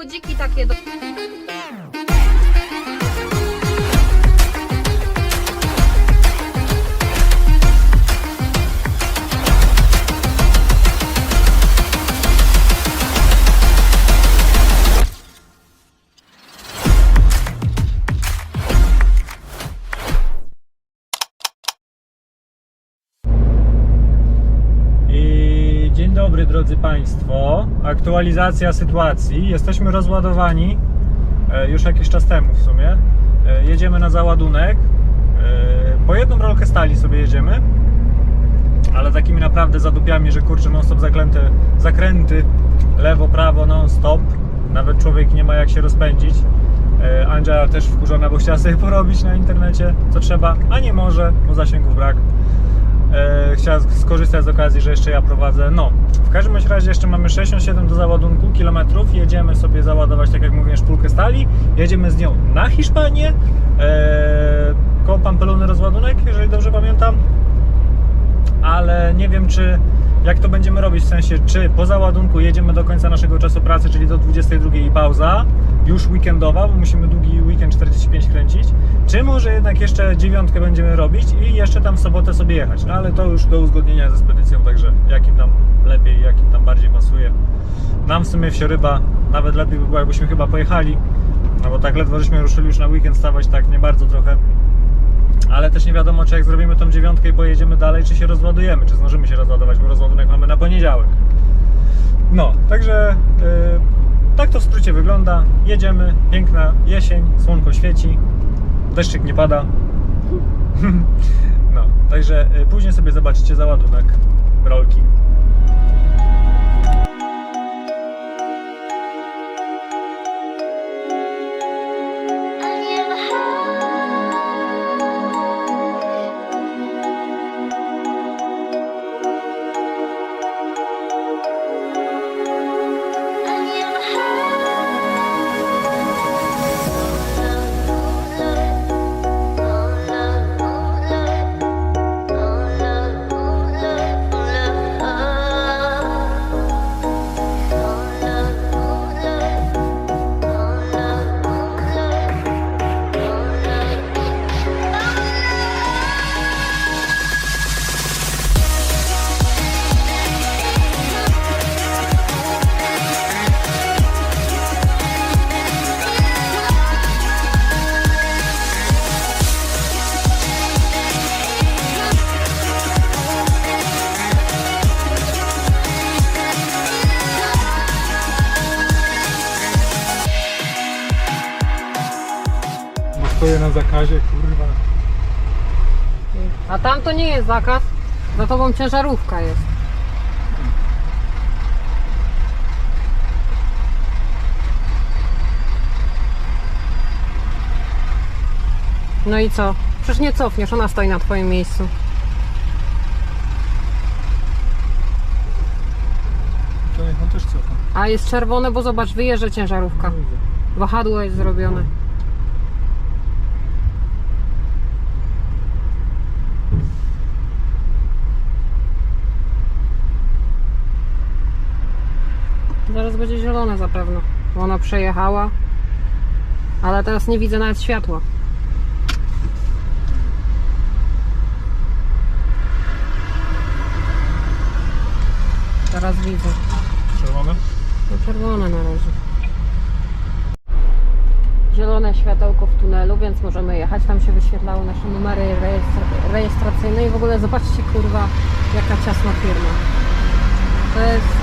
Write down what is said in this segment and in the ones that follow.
Dzień dobry. Słodziki takie do... I drodzy Państwo. Aktualizacja sytuacji. Jesteśmy rozładowani e, już jakiś czas temu w sumie. E, Jedziemy na załadunek. E, Po jedną rolkę stali sobie jedziemy. Ale takimi naprawdę zadupiami, że kurczę non stop zaklęte, zakręty lewo, prawo non stop. Nawet człowiek nie ma jak się rozpędzić. Andzia też wkurzona, bo chciała sobie porobić na internecie co trzeba, a nie może, bo zasięgów brak e, skorzystać z okazji, że jeszcze ja prowadzę. No, w każdym razie jeszcze mamy 67 do załadunku kilometrów. Jedziemy sobie załadować, tak jak mówiłem, szpulkę stali. Jedziemy z nią na Hiszpanię. E, koło Pampelony rozładunek, jeżeli dobrze pamiętam. Ale nie wiem, czy jak to będziemy robić, w sensie, czy po załadunku jedziemy do końca naszego czasu pracy, czyli do 22 i pauza, już weekendowa, bo musimy długi weekend 45 kręcić, czy może jednak jeszcze dziewiątkę będziemy robić i jeszcze tam w sobotę sobie jechać, no ale to już do uzgodnienia ze spedycją, także jakim tam lepiej, jakim tam bardziej pasuje. Nam w sumie wsioryba nawet lepiej by było, jakbyśmy chyba pojechali, no bo tak ledwo żeśmy ruszyli już na weekend stawać, tak nie bardzo trochę ale też nie wiadomo, czy jak zrobimy tą dziewiątkę i pojedziemy dalej, czy się rozładujemy, czy zdążymy się rozładować, bo rozładunek mamy na poniedziałek. No, także yy, tak to w skrócie wygląda. Jedziemy, piękna jesień, słonko świeci, deszczyk nie pada. no, także yy, później sobie zobaczycie załadunek rolki. Zakazie, kurwa. A tam to nie jest zakaz, za tobą ciężarówka jest. No i co? Przecież nie cofniesz, ona stoi na twoim miejscu. To niech on też cofa. A jest czerwone, bo zobacz, wyjeżdża ciężarówka. Wahadło jest zrobione. Będzie zielone zapewne, bo ona przejechała. Ale teraz nie widzę nawet światła. Teraz widzę. Czerwone? To czerwone na razie. Zielone światełko w tunelu, więc możemy jechać. Tam się wyświetlały nasze numery rejestra- rejestracyjne i w ogóle zobaczcie kurwa jaka ciasna firma. To jest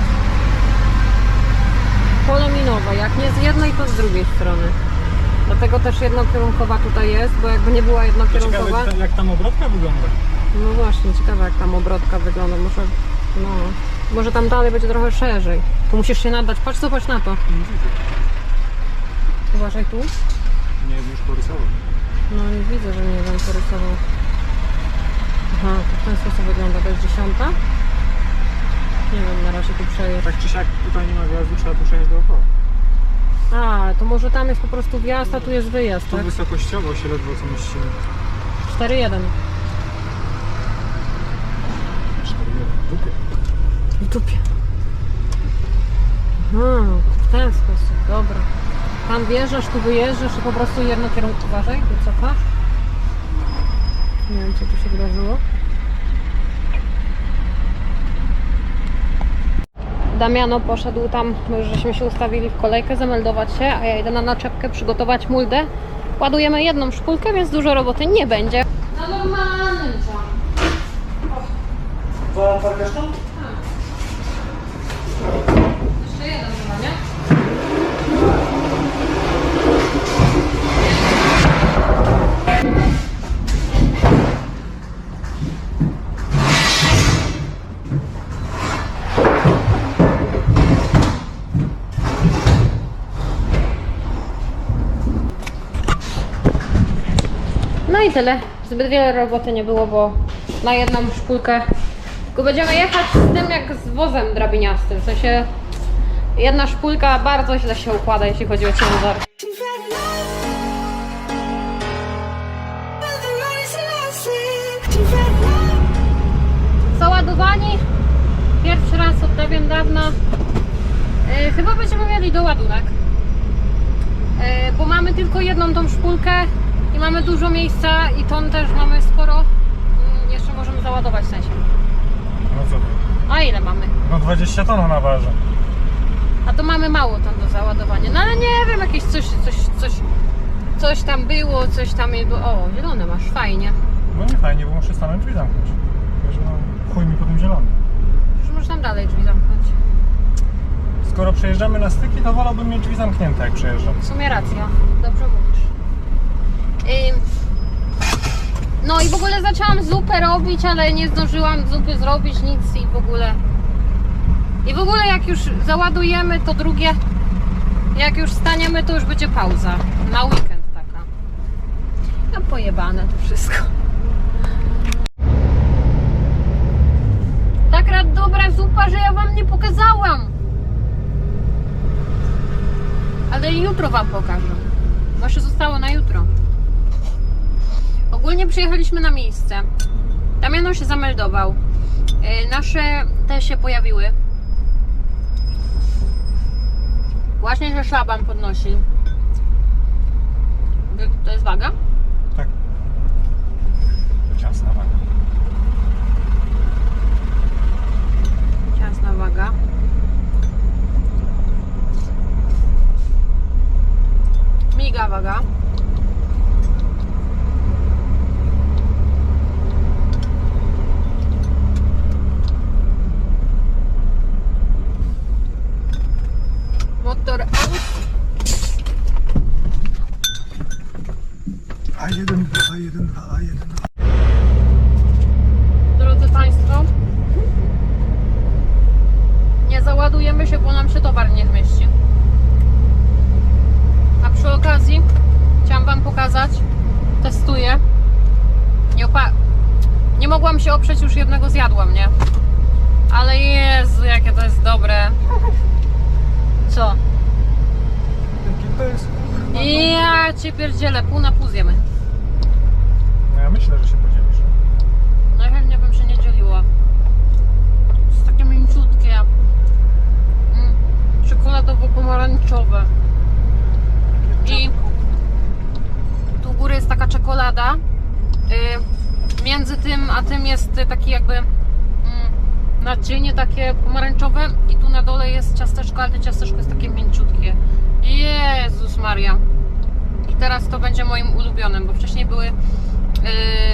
jak nie z jednej, to z drugiej strony. Dlatego też jednokierunkowa tutaj jest, bo jakby nie była jednokierunkowa. Ciekawe, jak tam obrotka wygląda. No właśnie, ciekawe jak tam obrotka wygląda. Może, no, może tam dalej będzie trochę szerzej. Tu musisz się nadać. Patrz, zobacz na to. Nie widzę. Uważaj tu. Nie wiem, już porysował. No nie widzę, że nie wiem, porysował. Aha, to w ten sposób wygląda. To jest dziesiąta? Nie wiem, na razie tu przejeżdżę. Tak czy siak tutaj nie ma wjazdu, trzeba tu przejść dookoła. A, to może tam jest po prostu wjazd, a tu jest wyjazd, Tu tak? wysokościowo się ledwo co mieścimy. 4-1. 4 dupie. W dupie. Aha, w ten sposób, dobra. Tam wjeżdżasz, tu wyjeżdżasz i po prostu jedno kierunku uważaj, wycofasz. Nie wiem, co tu się wydarzyło. Damiano poszedł tam, żeśmy się ustawili w kolejkę, zameldować się, a ja idę na naczepkę przygotować muldę. Ładujemy jedną szpulkę, więc dużo roboty nie będzie. Na normalnym ciągu. Dwa zresztą? I tyle. Zbyt wiele roboty nie było, bo na jedną szpulkę tylko będziemy jechać z tym jak z wozem drabiniastym. W sensie jedna szpulka bardzo źle się układa, jeśli chodzi o ciężar. Załadowani. Pierwszy raz od dawien dawna. E, chyba będziemy mieli doładunek. E, bo mamy tylko jedną tą szpulkę i mamy dużo miejsca i ton też mamy sporo. Mm, Jeszcze możemy załadować w sensie. No co ty? A ile mamy? No 20 ton na warze. A to mamy mało tam do załadowania. No ale nie wiem, jakieś coś, coś, coś, coś tam było, coś tam je było. O, zielone masz, fajnie. No nie fajnie, bo muszę stanąć drzwi zamknąć. Także no, chuj mi po tym zielonym. Już możesz tam dalej drzwi zamknąć. Skoro przejeżdżamy na styki, to wolałbym mieć drzwi zamknięte jak przejeżdżam. W sumie racja, dobrze mówisz. No i w ogóle zaczęłam zupę robić, ale nie zdążyłam zupy zrobić, nic i w ogóle. I w ogóle jak już załadujemy to drugie, jak już staniemy, to już będzie pauza. Na weekend taka. No pojebane to wszystko. Taka dobra zupa, że ja wam nie pokazałam. Ale jutro wam pokażę. Wasze zostało na jutro. Ogólnie przyjechaliśmy na miejsce. Damiano się zameldował. Yy, Nasze te się pojawiły. Właśnie się szlaban podnosi. To jest waga? Tak. To ciasna waga. Ciasna waga. Miga waga. Motor out. A1, A1, A1. Drodzy Państwo, nie załadujemy się, bo nam się towar nie zmieści. A przy okazji chciałam Wam pokazać, testuję. Nie, opa- nie mogłam się oprzeć, już jednego zjadłam, nie? Ale Jezu, jakie to jest dobre. Co? Jaki to jest? Ja Cię pierdzielę, pół na pół zjemy. No ja myślę, że się podzielisz. Najchętniej bym się nie dzieliła. Jest takie mięciutkie. Mm, czekoladowo-pomarańczowe. I tu u góry jest taka czekolada. Y, między tym a tym jest taki jakby nadzienie takie pomarańczowe i tu na dole jest ciasteczko, ale to ciasteczko jest takie mięciutkie. Jezus Maria. I teraz to będzie moim ulubionym, bo wcześniej były yy,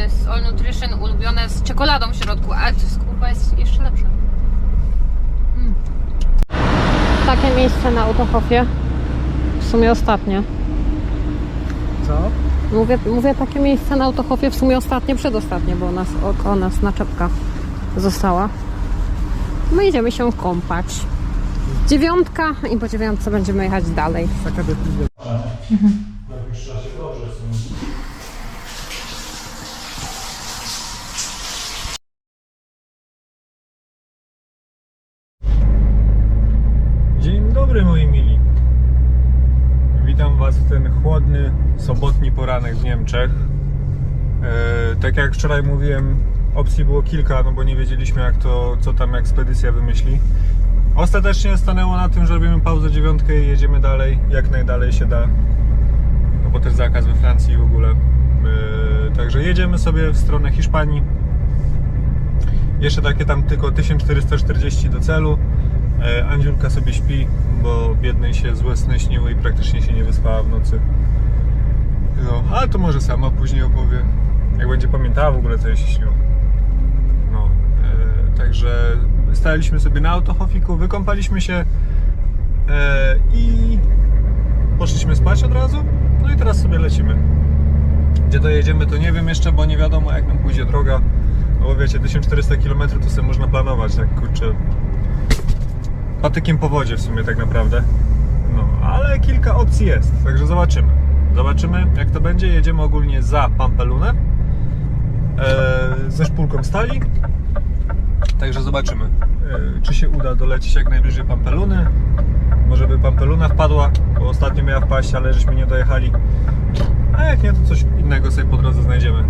z All Nutrition ulubione z czekoladą w środku, ale to jest, kurwa jest jeszcze lepsze. Mm. Takie miejsce na Autohofie. W sumie ostatnie. Co? Mówię, mówię takie miejsce na Autohofie, w sumie ostatnie, przedostatnie, bo nas, oko nas naczepka została. My idziemy się kąpać. Dziewiątka i po dziewiątce będziemy jechać dalej. Taka decyzja. Mhm. W jakimś czasie dobrze są. Dzień dobry moi mili. Witam Was w ten chłodny, sobotni poranek w Niemczech. E, tak jak wczoraj mówiłem, opcji było kilka, no bo nie wiedzieliśmy jak to, co tam ekspedycja wymyśli. Ostatecznie stanęło na tym, że robimy pauzę dziewiątkę i jedziemy dalej, jak najdalej się da. No bo też zakaz we Francji w ogóle. Yy, także jedziemy sobie w stronę Hiszpanii. Jeszcze takie tam tylko 1440 do celu. E, Andziulka sobie śpi, bo biednej się złe sny śniły i praktycznie się nie wyspała w nocy. No, ale to może sama później opowie, jak będzie pamiętała w ogóle co jej się śniło. Także staliśmy sobie na autochofiku, wykąpaliśmy się e, i poszliśmy spać od razu. No i teraz sobie lecimy. Gdzie dojedziemy to nie wiem jeszcze, bo nie wiadomo jak nam pójdzie droga. No bo wiecie, 1400 km to sobie można planować, tak kurczę. Patykiem po wodzie w sumie tak naprawdę. No, ale kilka opcji jest, także zobaczymy. Zobaczymy jak to będzie. Jedziemy ogólnie za Pampelunę e, ze szpulką stali. Także zobaczymy, e, czy się uda dolecieć jak najbliżej Pampeluny. Może by Pampeluna wpadła, bo ostatnio miała wpaść, ale żeśmy nie dojechali. A jak nie, to coś innego sobie po drodze znajdziemy.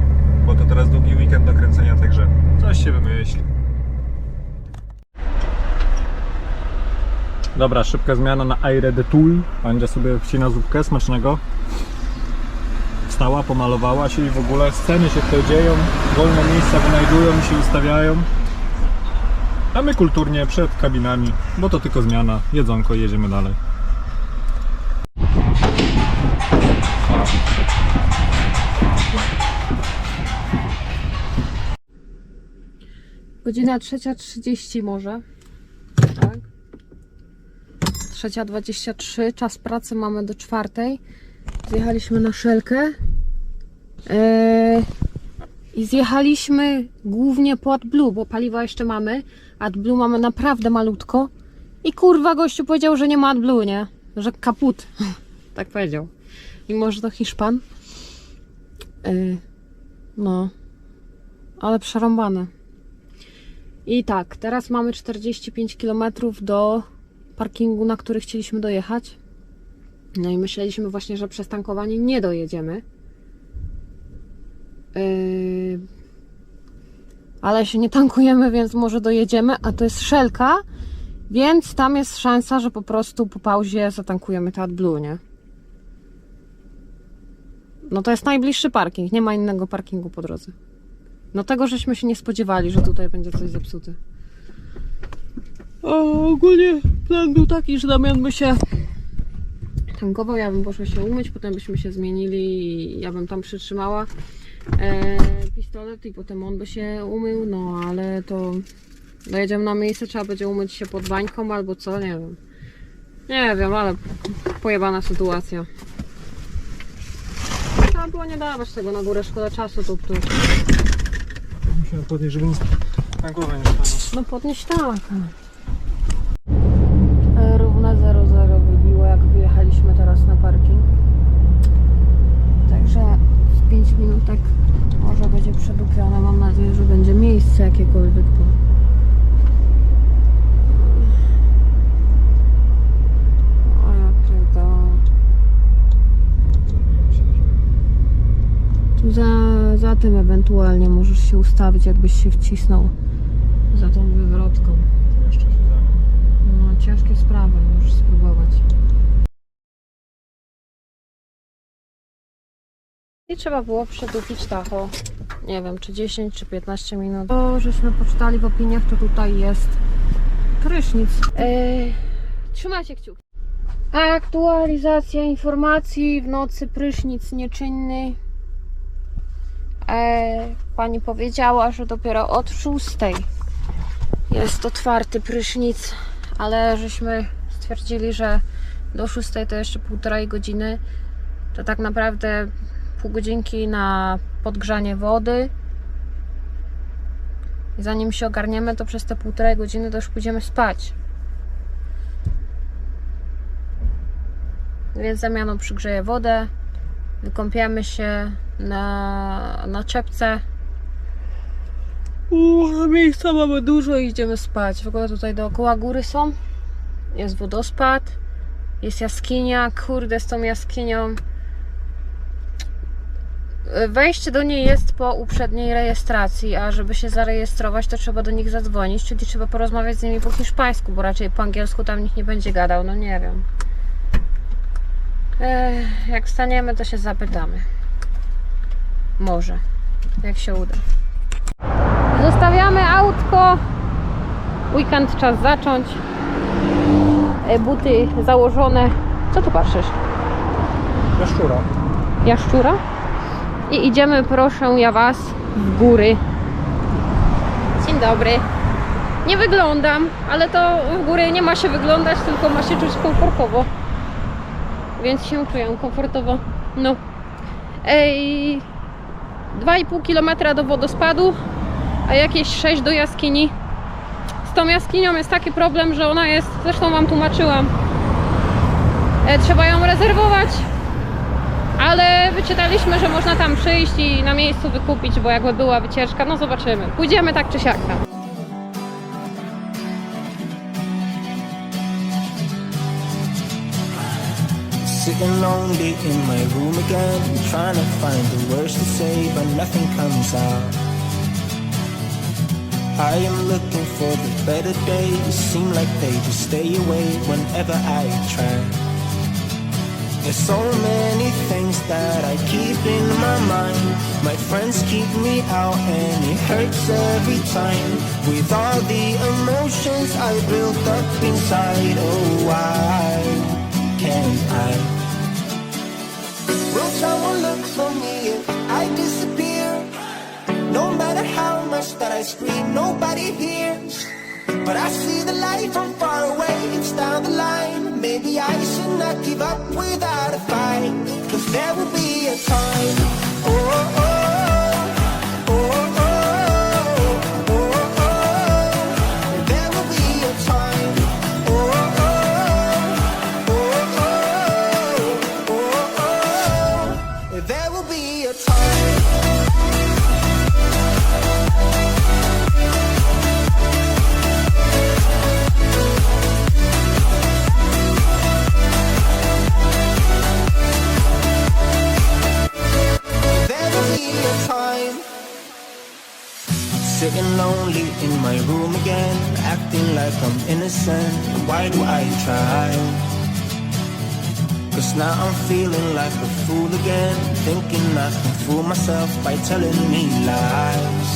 Bo to teraz długi weekend do kręcenia, także coś się wymyśli. Dobra, szybka zmiana na Aire de Toul. Andzia sobie wcina zupkę smacznego. Wstała, pomalowała się i w ogóle sceny się tutaj dzieją. Wolne miejsca wynajdują i się ustawiają. A my kulturnie przed kabinami, bo to tylko zmiana. Jedzonko, jedziemy dalej. Godzina 3.30 może. Tak. 3.23. Czas pracy mamy do czwartej. Zjechaliśmy na szelkę. I zjechaliśmy głównie po AdBlue, bo paliwa jeszcze mamy. AdBlue mamy naprawdę malutko. I kurwa gościu powiedział, że nie ma AdBlue, nie? Że kaput. tak powiedział. Mimo, że to Hiszpan. Eee, no. Ale przerąbane. I tak, teraz mamy 45 km do parkingu, na który chcieliśmy dojechać. No i myśleliśmy właśnie, że przez tankowanie nie dojedziemy. Yy... Ale się nie tankujemy, więc może dojedziemy, a to jest szelka, więc tam jest szansa, że po prostu po pauzie zatankujemy to AdBlue, nie? No to jest najbliższy parking, nie ma innego parkingu po drodze. No tego żeśmy się nie spodziewali, że tutaj będzie coś zepsute. O, ogólnie plan był taki, że Damian by się tankował, ja bym poszła się umyć, potem byśmy się zmienili i ja bym tam przytrzymała pistolet i potem on by się umył, no ale to dojedziemy na miejsce, trzeba będzie umyć się pod bańką albo co, nie wiem. Nie wiem, ale pojebana sytuacja. Trzeba było nie dawać tego na górę, szkoda czasu tu, tu. Musiałem podnieść, żeby nic na głowę nie spadło. No podnieś tak. E, Równe 00 wybiło, jak wyjechaliśmy teraz na parking. Także z 5 minutek może będzie przedupione. Mam nadzieję, że będzie miejsce jakiekolwiek za, za tym ewentualnie możesz się ustawić, jakbyś się wcisnął za tą wywrotką. Jeszcze się za No, ciężkie sprawy, możesz spróbować. I trzeba było przedupić tacho. Nie wiem, czy 10, czy 15 minut. To, żeśmy poczytali w opiniach, to tutaj jest prysznic. Eee, trzymajcie kciuki. Aktualizacja informacji. W nocy prysznic nieczynny. Eee, pani powiedziała, że dopiero od 6 jest otwarty prysznic, ale żeśmy stwierdzili, że do 6 to jeszcze półtorej godziny. To tak naprawdę pół godzinki na podgrzanie wody. I zanim się ogarniemy, to przez te półtorej godziny to już pójdziemy spać. Więc zamianą przygrzeję wodę, wykąpiemy się na, na czepce. Uuu, miejsca mamy dużo i idziemy spać. W ogóle tutaj dookoła góry są. Jest wodospad. Jest jaskinia. Kurde, z tą jaskinią. Wejście do niej jest po uprzedniej rejestracji, a żeby się zarejestrować, to trzeba do nich zadzwonić, czyli trzeba porozmawiać z nimi po hiszpańsku, bo raczej po angielsku tam nikt nie będzie gadał, no nie wiem. Ech, jak staniemy, to się zapytamy. Może, jak się uda. Zostawiamy autko. Weekend czas zacząć. E, Buty założone. Co tu patrzysz? Jaszczura. Jaszczura? I idziemy, proszę ja Was, w góry. Dzień dobry. Nie wyglądam, ale to w góry nie ma się wyglądać, tylko ma się czuć komfortowo. Więc się czuję komfortowo. No. Ej, 2,5 km do wodospadu, a jakieś 6 do jaskini. Z tą jaskinią jest taki problem, że ona jest, zresztą Wam tłumaczyłam, e, trzeba ją rezerwować, ale wyczytaliśmy, że można tam przyjść i na miejscu wykupić, bo jakby była wycieczka, no zobaczymy. Pójdziemy tak czy siak tam. Sitting lonely in my room again, trying to find the words to say, but nothing comes out. I am looking for the better days, seem like they just stay away whenever I try. There's so many things that I keep in my mind. My friends keep me out and it hurts every time. With all the emotions I built up inside, oh why can't I? Will someone look for me if I disappear? No matter how much that I scream, nobody hears. But I see the light from far away, it's down the line. Maybe I should not give up without a fight. Cause there will be a time. Oh, oh, oh, like I'm innocent. Why do I try? Cause now I'm feeling like a fool again, thinking I can fool myself by telling me lies.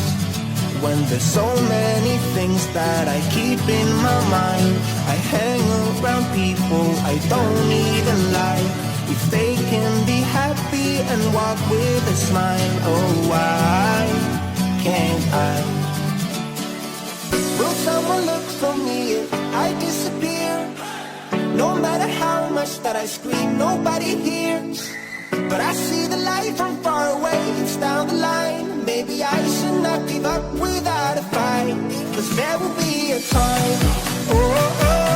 When there's so many things that I keep in my mind, I hang around people I don't even like. If they can be happy and walk with a smile, oh why can't I? Someone look for me if I disappear? No matter how much that I scream, nobody hears. But I see the light from far away, it's down the line. Maybe I should not give up without a fight. Cause there will be a time. Oh, oh,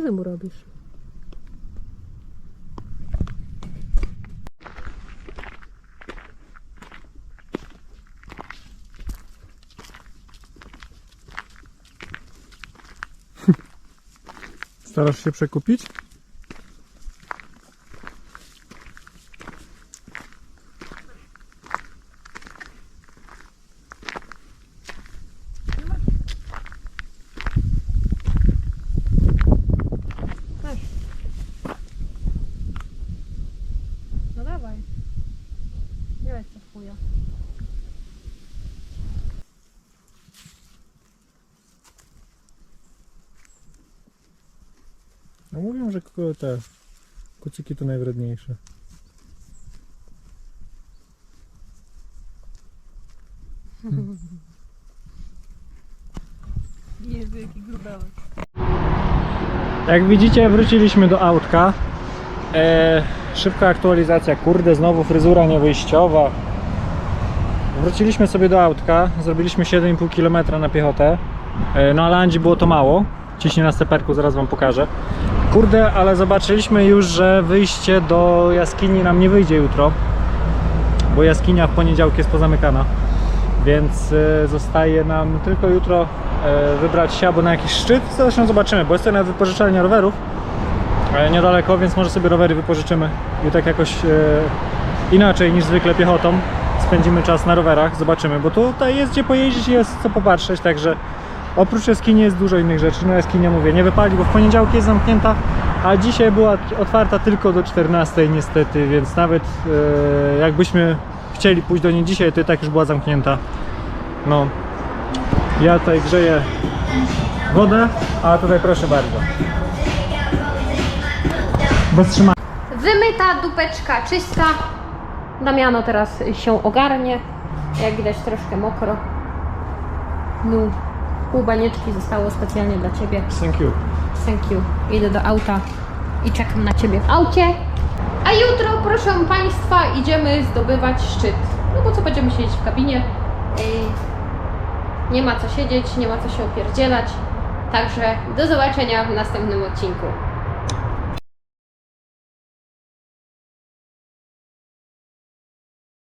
Co ty mu robisz? Starasz się przekupić? No dawaj. Nie weź to chuja. Że te kucyki to najwredniejsze. Jezu, jaki grubełek. Jak widzicie, wróciliśmy do autka. E, szybka aktualizacja. Kurde, znowu fryzura niewyjściowa. Wróciliśmy sobie do autka. Zrobiliśmy 7,5 km na piechotę. E, no ale Andzi było to mało. Ciśnie na steperku, zaraz wam pokażę. Kurde, ale zobaczyliśmy już, że wyjście do jaskini nam nie wyjdzie jutro. Bo jaskinia w poniedziałek jest pozamykana. Więc e, zostaje nam tylko jutro e, wybrać się albo na jakiś szczyt. Zresztą zobaczymy, bo jest to nawet wypożyczalnia rowerów e, niedaleko, więc może sobie rowery wypożyczymy i tak jakoś inaczej niż zwykle piechotą spędzimy czas na rowerach, zobaczymy, bo tutaj jest gdzie pojeździć jest co popatrzeć, także oprócz jaskini jest dużo innych rzeczy. No jaskinia mówię, nie wypali, bo w poniedziałki jest zamknięta, a dzisiaj była otwarta tylko do 14 niestety, więc nawet e, jakbyśmy chcieli pójść do niej dzisiaj, to i tak już była zamknięta. No, ja tutaj grzeję wodę, a tutaj proszę bardzo. Bez trzymania. Wymyta dupeczka czysta. Damiano teraz się ogarnie. Jak widać troszkę mokro. No, pół banieczki zostało specjalnie dla Ciebie. Thank you. Thank you. Idę do auta i czekam na Ciebie w aucie. A jutro, proszę Państwa, idziemy zdobywać szczyt. No bo co, będziemy siedzieć w kabinie. Nie ma co siedzieć, nie ma co się opierdzielać. Także do zobaczenia w następnym odcinku.